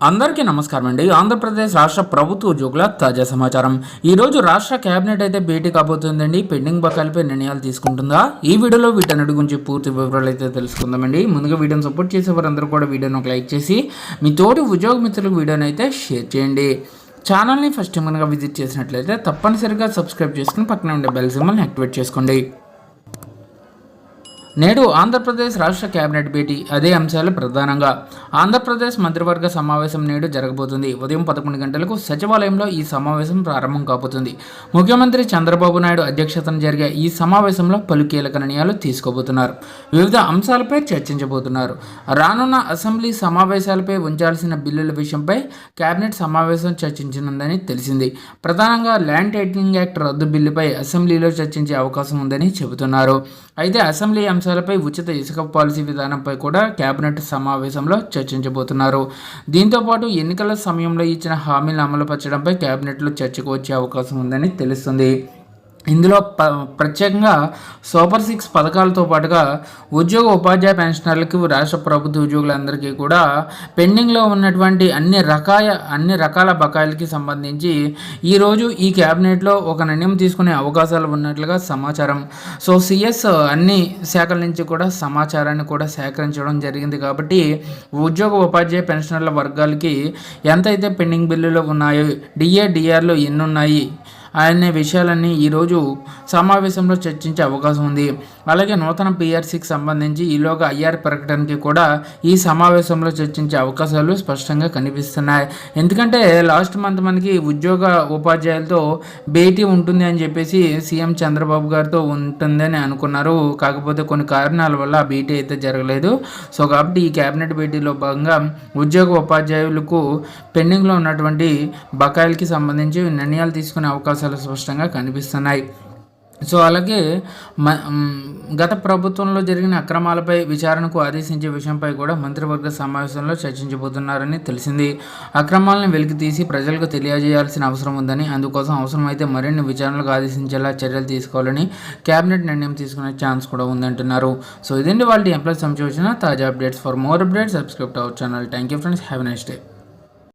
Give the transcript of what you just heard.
అందరికీ నమస్కారం అండి. ఆంధ్రప్రదేశ్ రాష్ట్ర ప్రభుత్వ ఉద్యోగుల తాజా సమాచారం. ఈరోజు రాష్ట్ర కేబినెట్ అయితే భేటీ కాబోతుందండి. పెండింగ్ బకాయిలపై నిర్ణయాలు తీసుకుంటుందా? ఈ వీడియోలో వీటన్నిటి గురించి పూర్తి వివరాలు అయితే తెలుసుకుందామండి. ముందుగా వీడియోని సపోర్ట్ చేసే వారందరూ కూడా వీడియోని ఒక లైక్ చేసి మీ తోటి ఉద్యోగ మిత్రులకు వీడియోని అయితే షేర్ చేయండి. ఛానల్ని ఫస్ట్ టైం కనుక విజిట్ చేసినట్లయితే తప్పనిసరిగా సబ్స్క్రైబ్ చేసుకుని పక్కన ఉండే బెల్ సింబల్ని యాక్టివేట్ చేసుకోండి. నేడు ఆంధ్రప్రదేశ్ రాష్ట్ర కేబినెట్ భేటీ అదే అంశాలు ప్రధానంగా. ఆంధ్రప్రదేశ్ మంత్రివర్గ సమావేశం నేడు జరగబోతుంది. ఉదయం పదకొండు గంటలకు సచివాలయంలో ఈ సమావేశం ప్రారంభం కాబోతుంది. ముఖ్యమంత్రి చంద్రబాబు నాయుడు అధ్యక్షతన జరిగే ఈ సమావేశంలో పలు కీలక నిర్ణయాలు తీసుకోబోతున్నారు. వివిధ అంశాలపై చర్చించబోతున్నారు. రానున్న అసెంబ్లీ సమావేశాలపై ఉంచాల్సిన బిల్లుల విషయంపై కేబినెట్ సమావేశం చర్చించనుందని తెలిసింది. ప్రధానంగా ల్యాండ్ టైటిలింగ్ యాక్ట్ రద్దు బిల్లుపై అసెంబ్లీలో చర్చించే అవకాశం ఉందని చెబుతున్నారు. అయితే అసెంబ్లీ అంశాలపై ఉచిత ఇసుక పాలసీ విధానంపై కూడా కేబినెట్ సమావేశంలో చర్చించబోతున్నారు. దీంతో పాటు ఎన్నికల సమయంలో ఇచ్చిన హామీలను అమలుపరచడంపై కేబినెట్లో చర్చకు వచ్చే అవకాశం ఉందని తెలుస్తుంది. ఇందులో ప ప్రత్యేకంగా సూపర్ సిక్స్ పథకాలతో పాటుగా ఉద్యోగ ఉపాధ్యాయ పెన్షనర్లకు రాష్ట్ర ప్రభుత్వ ఉద్యోగులందరికీ కూడా పెండింగ్లో ఉన్నటువంటి అన్ని రకాల అన్ని రకాల బకాయిలకి సంబంధించి ఈరోజు ఈ క్యాబినెట్లో ఒక నిర్ణయం తీసుకునే అవకాశాలు ఉన్నట్లుగా సమాచారం. సో సిఎస్ అన్ని శాఖల నుంచి కూడా సమాచారాన్ని కూడా సేకరించడం జరిగింది కాబట్టి ఉద్యోగ ఉపాధ్యాయ పెన్షనర్ల వర్గాలకి ఎంతైతే పెండింగ్ బిల్లులు ఉన్నాయో డిఏ డిఆర్లు ఎన్ని ఉన్నాయి అనే విషయాలన్నీ ఈరోజు సమావేశంలో చర్చించే అవకాశం ఉంది. అలాగే నూతన పిఆర్సీకి సంబంధించి ఈలోగా ఐఆర్ ప్రకటనకి కూడా ఈ సమావేశంలో చర్చించే అవకాశాలు స్పష్టంగా కనిపిస్తున్నాయి. ఎందుకంటే లాస్ట్ మంత్ మనకి ఉద్యోగ ఉపాధ్యాయులతో భేటీ ఉంటుంది అని చెప్పేసి సీఎం చంద్రబాబు గారితో ఉంటుందని అనుకున్నారు. కాకపోతే కొన్ని కారణాల వల్ల ఆ భేటీ అయితే జరగలేదు. సో కాబట్టి ఈ కేబినెట్ భేటీలో భాగంగా ఉద్యోగ ఉపాధ్యాయులకు పెండింగ్లో ఉన్నటువంటి బకాయిలకి సంబంధించి నిర్ణయాలు తీసుకునే అవకాశాలు స్పష్టంగా కనిపిస్తున్నాయి. సో అలాగే మ గత ప్రభుత్వంలో జరిగిన అక్రమాలపై విచారణకు ఆదేశించే విషయంపై కూడా మంత్రివర్గ సమావేశంలో చర్చించబోతున్నారని తెలిసింది. అక్రమాలను వెలికి తీసి ప్రజలకు తెలియజేయాల్సిన అవసరం ఉందని అందుకోసం అవసరమైతే మరిన్ని విచారణలకు ఆదేశించేలా చర్యలు తీసుకోవాలని కేబినెట్ నిర్ణయం తీసుకునే ఛాన్స్ కూడా ఉందంటున్నారు. సో ఇదండి వాళ్ళ ఎంప్లాయ్ సంబంధించిన తాజా updates. For more updates subscribe our channel. Thank you friends. Have next day.